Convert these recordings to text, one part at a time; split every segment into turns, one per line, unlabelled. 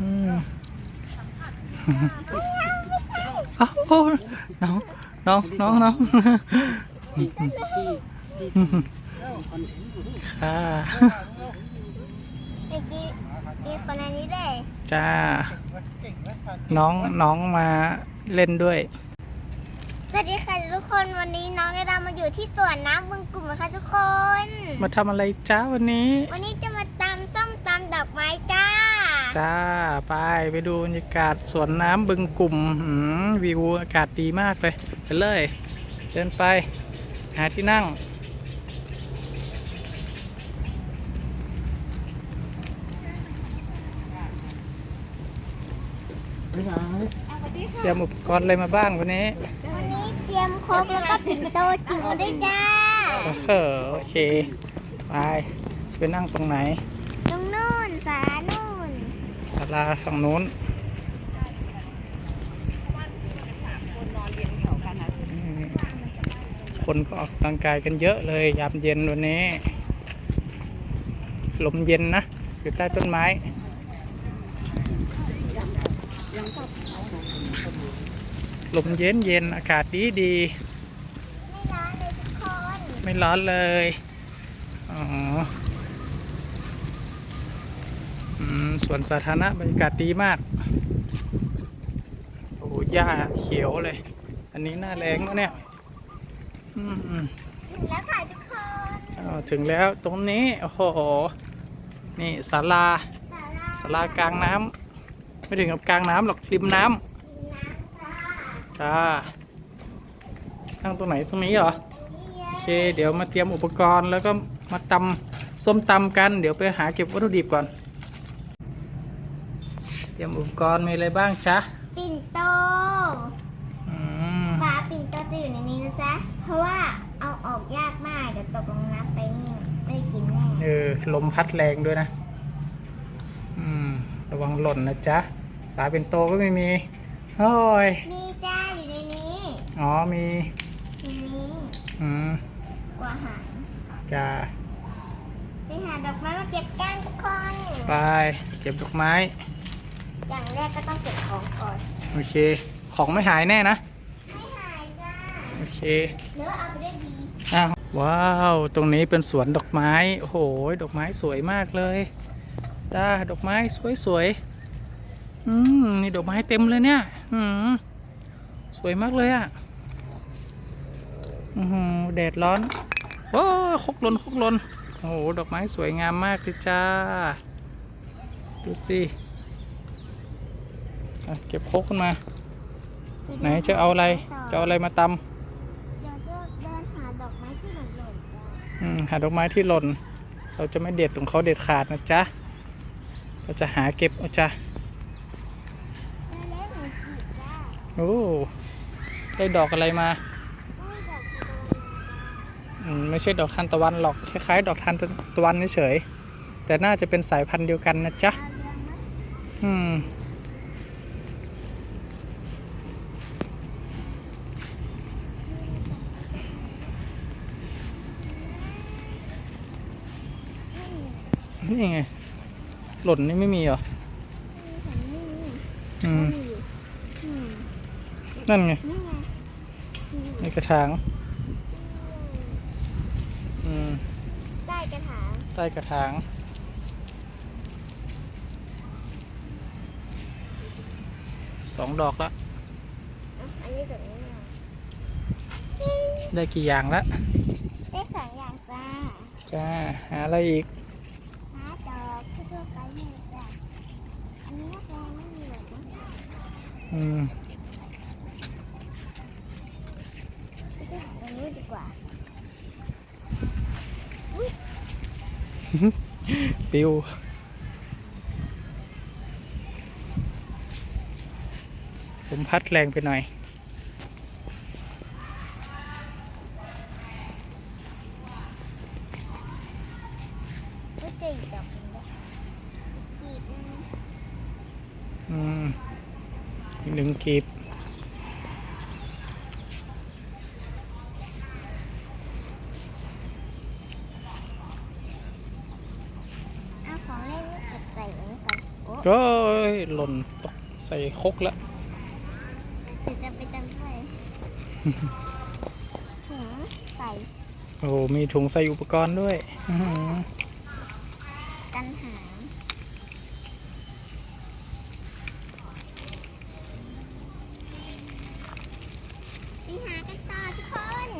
อืมเอ้าโอ้น้องน้องน้องน้องค่ะ
เมื่อกี้มีคนอันนี้ด้วย
จ้า น้องน้องมาเล่นด้วย
สวัสดีค่ะทุกคนวันนี้น้องได้ดามาอยู่ที่สวนน้ำบึงกลุ่มนะคะทุกคน
มาทำอะไรจ้าวันนี้
วันนี้จะมาตำส้มตำดอกไม้จ้า
จ้า ไปไปดูบรรยากาศสวนน้ำบึงกลุ่มหืมวิวอากาศดีมากเลยไปเลย เดินไป หาที่นั่ง เตรียมอุปกรณ์อะไรมาบ้างวันนี้
วันนี้เตรียมโครกแล้วก็ปิ่นโตจิ๋วด้วยจ้า
เออโอเค ไป ไปนั่งตรงไหน
ตรงนู่นฝานู่น
ศาลาฝั่งนู้นคนก็ออกกำลังกายกันเยอะเลย ยามเย็นวันนี้ ลมเย็นนะ อยู่ใต้ต้นไม้ลมเย็นเย็นอากาศดีดี
ไม่ร้อนเลยทุกคน
ไม่ร้อนเลย อ๋ออืม สวนสาธารณะบรรยากาศดีมาก โอ้โหหญ้าเขียวเลย อันนี้หน้าแรงแล้วเนี่ยอืมอืม
ถึงแล้วค่ะทุกคน
อ้าวถึงแล้วตรงนี้ โอ้โห นี่ศาลา
ศาลา
ศาลากลางน้ำไม่ถึงกับกลางน้ำหรอกริมน้
มีน้ำจ้าำ
จ้านั่งตรงไหนตรงนี้เหรอ
นี่
โอเค เดี๋ยวมาเตรียมอุปกรณ์แล้วก็มาตำส้มตำกัน เดี๋ยวไปหาเก็บวัตถุดิบก่อน เตรียมอุปกรณ์มีอะไรบ้างจ๊ะ
ปิ่นโต
อืม
ฝาปิ่นโตจะอยู่ในนี้นะจ๊ะ เพราะว่าเอาออกยากมาก เดี๋ยวตกลงน้ำไปนี่ไม่ได้กินแน่
เออลมพัดแรงด้วยนะ อืม ระวังหล่นนะจ๊ะสายเป็นโตก็ไม่มีโอ้ย
มีจ้าอยู่ในนี้
อ๋อมี
ในนี้
อืม
กว่าหาง
จ้า
ไปหาดอกไม้มาเก็บกันทุกคน
ไปเก็บดอกไม้
อย่างแรกก็ต้องเก็บของก่อน
โอเค ของไม่หายแน่นะ
ไม่หายจ้า
โอเค
หรือว่าเอาไปได้ดี
อ้าวว้าว ตรงนี้เป็นสวนดอกไม้ โอ้โห ดอกไม้สวยมากเลยจ้าดอกไม้สวยๆ อืมนี่ดอกไม้เต็มเลยเนี่ย อืมสวยมากเลยอะ่ะ อือหือแดดร้อนโอ้คกลนคกลน โอ้โห ดอกไม้สวยงามมากเลยจ้า ดูสิอะ เก็บคกขึ้นมา ไหนจะเอาอะไร จะเอาอะไรมาตำ
เดี๋ยวจะเดินหาดอกไม้ที่หล่นๆจ้า
อืมหาดอกไม้ที่หล่น เราจะไม่เด็ดของเขาเด็ดขาดนะจ๊ะ เราจะหาเก็บเอาจ้ะ
เดินเล่นหนูจีบจ้า
โอ้ได้ดอกอะไรมา
ได้ดอกโดน
อืมไม่ใช่ดอกทานตะวันหรอก คล้ายๆ ดอกทานตะวันเฉยๆแต่น่าจะเป็นสายพันธุ์เดียวกันนะจ๊ะ
ดาวเรืองนะ
อืม
ไม่มี
นี่ไง หล่นนี่ไม่มีเหรอ
ไม่มี
อืม
ไม่มีอืม
นั่นไง
นี่ไง
ในกระถาง อืม
ใต้กระถาง
ใต้กระถาง สองดอกละ
อะอันนี้แบบนี้เหรอ
ได้กี่อย่างละ
ได้สองอย่างจ้า
จ้า หาอะไรอีก
หาดอกทั่วๆไปนี่จ้าอันนี้นักแรงไม่มีหรอกนะ
อืม
ไปหาตรงนี้ดีกว่า
ปิวผมพัดแรงไปหน่อย
ก็เจออีกดอกหนึงด้วยกีบนึง
อืม อีกหนึ่งกีบ
เอาของเล่นนี่เก็บใส่อันนี้ก่อนโอ้
ก็หล่นตกใส่ครกแล้ว
เดี๋ยวจะไปตำด้วยถุงใส่
โอ้โหมีถุงใส่อุปกรณ์ด้วยอื้อหือ
กันหางไปหากันต่อทุกคน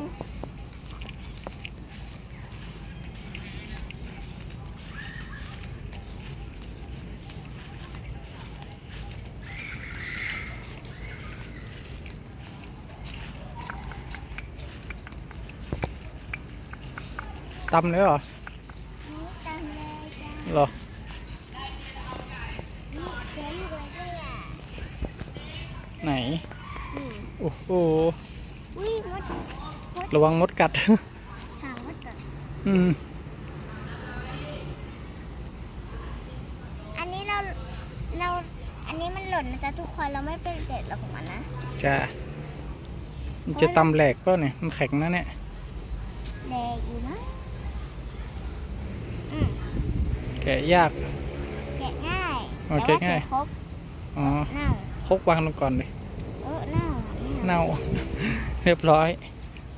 ตำเลยเหรอ
นี่ตำเลยจ้า
เหรอ
นี่เจอลูกอะไรด้วยอะ
ไหน
นี่
โอ้โห
อุ้ยมด
ระวังมดกัด
หางมดก่อน
อืม
อันนี้เราเราอันนี้มันหล่นนะจ๊ะทุกคนเราไม่ไปเด็ดหรอกของมันนะ
จ้ามันจะตำแหลกเปล่ะเนี่ยมันแข็งนะเนี่ย
แดงอยู่นะอืม
แกะยาก
แกะง่าย
อ๋อ
แต่ว่า
แกะง่าย
ใส่ครบ
อ๋อ
เน่า
ครกวางลงก่อนเลย
เออเน่า
เน่า เรียบร้อย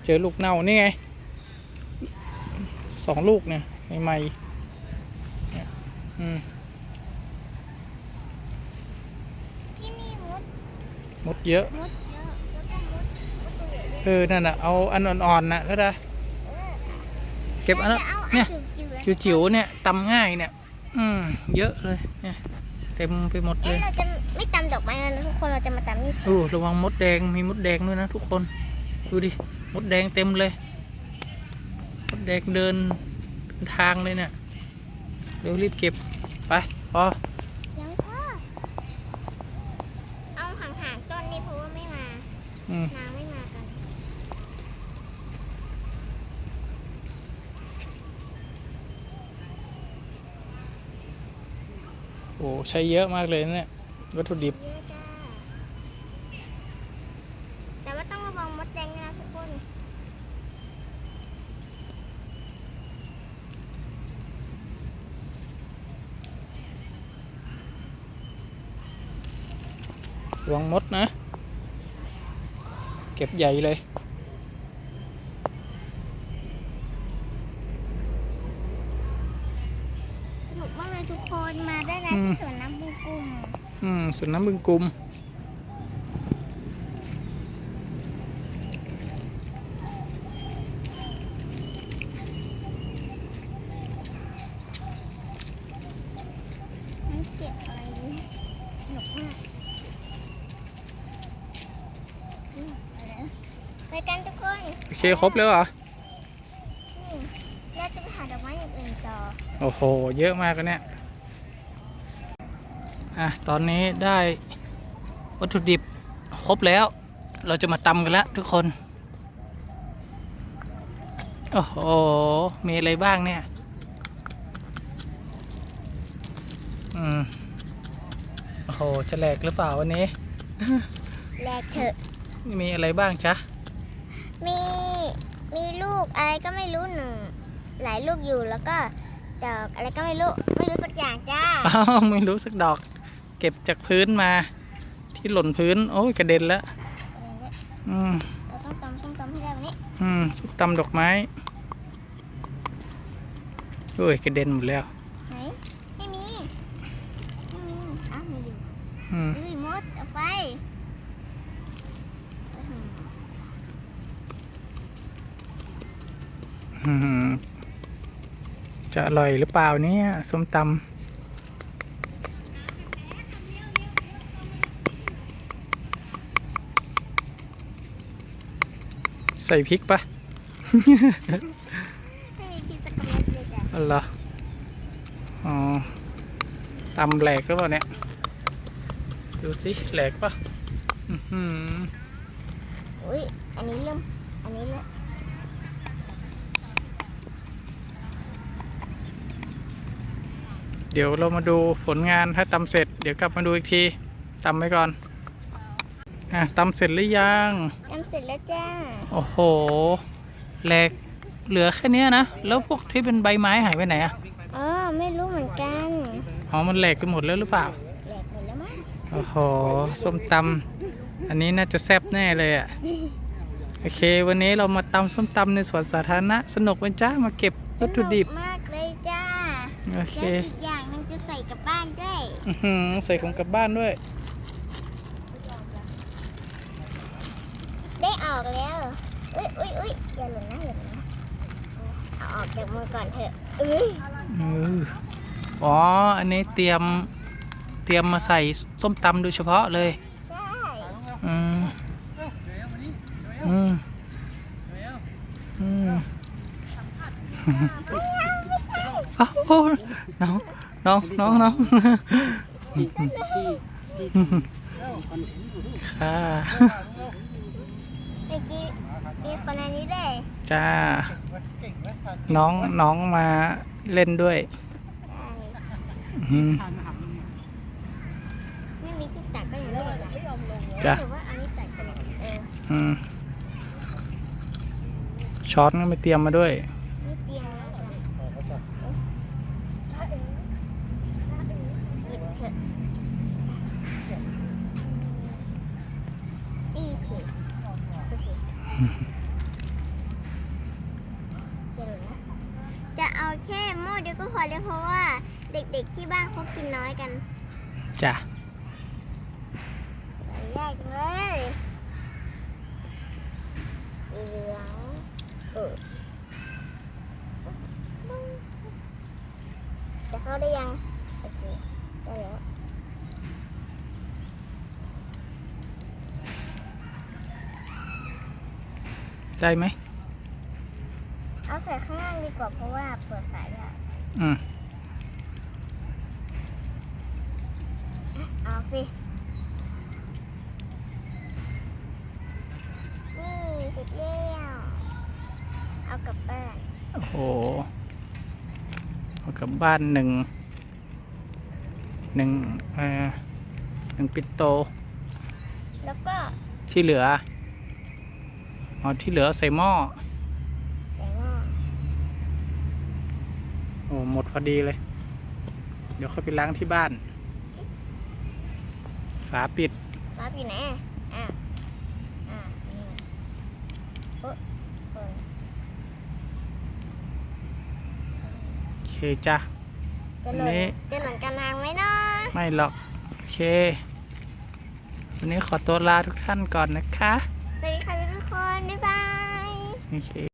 เจอลูกเน่านี่ไงสองลูกเนี่ยใหม่ๆเนี่ยอืม
ที่นี่มด
มดเยอะ
มดเยอะแล้วก็มดมดตัวใหญ่ด้วย
เออ นั่นน่ะ เอาอันอ่อนๆน่ะก็ได้
เออ
เก็บอันนั้น
จะเอาอั
เนี่ย
จิ๋วๆ
จิ๋วๆเนี่ยตำง่ายเนี่ย อืม เยอะเลยเนี่ยเต็มไปหมดเล
เอ๊ะ
ย
เราจะไม่ตำดอกไม้แล้วนะทุกคนเราจะมาตำนี่
อู้ระวังมดแดงมีมดแดงด้วยนะทุกคน ดูดิมดแดงเต็มเลยมดแดงเดินทางเลยเนี่ยเร็วรีบเก็บไปพอ
ยังพ่อเอาห่างๆต้นนี่เพราะว่าไม่มา
อืม
นางไม่มากัน
โอ้ใช้เยอะมากเลยนะเนี่ยวัตถุดิบ
เยอะจ้า แต่ว่าต้องระวังมดแดงนะทุกคน
ระวังมดนะ เก็บใหญ่เลย
นุกมากเลยทุกคนมาได้นะ
อืม
ที่สวนน้ำบุงกุม
อืมส่วนน้ำบึงกุม
มันเก็บอะไรนี่สนุกมากอืมเอาเลยไปกันทุกคน
โอเค ครบแล้วเหรอ
นี่เราจะไปหาดอกไม้อย่างอื่นต่อ
โอ้โห เยอะมากเลยเนี่ย อะ ตอนนี้ได้วัตถุดิบครบแล้ว เราจะมาตำกันแล้วทุกคน โอ้โห มีอะไรบ้างเนี่ย อืม โอ้โหจะแหลกหรือเปล่าวันนี้
แลกเถอะ
มีอะไรบ้างจ๊ะ
มี มีลูกอะไรก็ไม่รู้หนึ่ง หลายลูกอยู่แล้วก็ ดอกอะไรก็ไม่รู้ ไม่รู้สักอย่างจ้า
อ้าวไม่รู้สักดอก เก็บจากพื้นมา ที่หล่นพื้น โอ้ยกระเด็นแล้วอืม
เราต้องตำต้องตำให้ได้วันนี้
อืมซุปตำดอกไม้โอ้ยกระเด็นหมดแล้ว
ไหนไม่มีไม่มีอ้าวมีอยู่
อืม
เอ้ยมดเอาไปอื้อหือ
อืม จะอร่อยหรือเปล่าเนี่ยส้มตำใส่พริกปะ
ไม่มีพิซซ่ากเม็ดเลยจ้ะ
อ๋อเหรออ๋อตำแหลกหรือเปล่าเนี่ย ดูสิแหลกปะอื้อหือ
อุ้ยอันนี้เริ่ม อันนี้เริ่ม
ดี๋ยวเรามาดูผลงานถ้าตำเสร็จ เดี๋ยวกลับมาดูอีกทีตำไปก่อนอะตำเสร็จหรือยัง
ทำเสร็จแล้วจ้า
โอ้โหแหลกเหลือแค่เนี้ยนะ แล้วพวกที่เป็นใบไม้หายไปไหนอะ
อ๋อ ไม่รู้เหมือนกัน
อ๋อ มันแหลกไปหมดแล้วหรือเปล่า
แโอ้
โห ส้มตำ อันนี้น่าจะแซ่บแน่เลยอะโอเค วันนี้เรามาตำส้มตำในสวนสาธารณะ สนุกไหมจ้ามาเก็บวัตถุดิบ
สนุกมากเลยจ้า
โอเค
แล้วอีกอย่างหนึงจะใส่ กลับบ้านด้วย
อื้อหือใส่ของกลับบ้านด้วย
ได้ออกแล้ว อุ้ยอุ้ยอุ้ยอย่าหล่นนะอย่าหล่นนะเอาออกจากมือก่อนเถอะเอ้ย
เอออ๋อ อันนี้เตรียม เตรียมมาใส่ส้มตำโดยเฉพาะเลย
ใช่
อืม อืม อืมอ้าวน้อง น้องน้องน้องค่ะ
เมื่อกี้มีคนอันนี้ด้วย
จ้า น้องน้องมาเล่นด้วย
ใช่
อืม
ไม่มีที่ตักก็อย่างนี้เลยจ้ะ
จ้ะ
หรือว่าอันนี้ตักไปเลยเออ
อืมช้อนก็ไม่เตรียมมาด้วย
นี่เตรียมแล้วจ้ะหยิบเถอะนี่สิดูสิ จะหล่นนะจะเอาแค่หม้อเดียวก็พอแล้วเพราะว่าเด็กๆที่บ้านเขากินน้อยกัน
จ้ะ
ใส่ยากจังเลยสีเหลืองเออจะเข้าได้ยัง โอเค ได้แล้ว
ได้ไหม
เอาใส่ข้างล่างดีกว่าเพราะว่าเปิดสายได้
อืม
เอาสิ นี่เสร็จแล้วเอากลับบ้าน
โอ้โหเอากลับบ้านหนึ่ง หนึ่งเอ่อหนึ่งปิดโต
แล้วก็
ที่เหลือ อ๋อที่เหลือใส่หม้อ
ใส่หม้อ
โอ้หมดพอดีเลย เดี๋ยวค่อยไปล้างที่บ้าน ฝาปิด
ซอสอยู่ไหนอะอะอะนี่โอ๊ะเปิด
โอเคจ้ะ
จะหล่
อันนี้
นจะหล่นกันทางไหมเนาะ
ไม่หรอก โอเค วันนี้ขอตัวลาทุกท่านก่อนนะคะ
สวัสดีค่ะทุกคน บ๊ายบาย
โอเค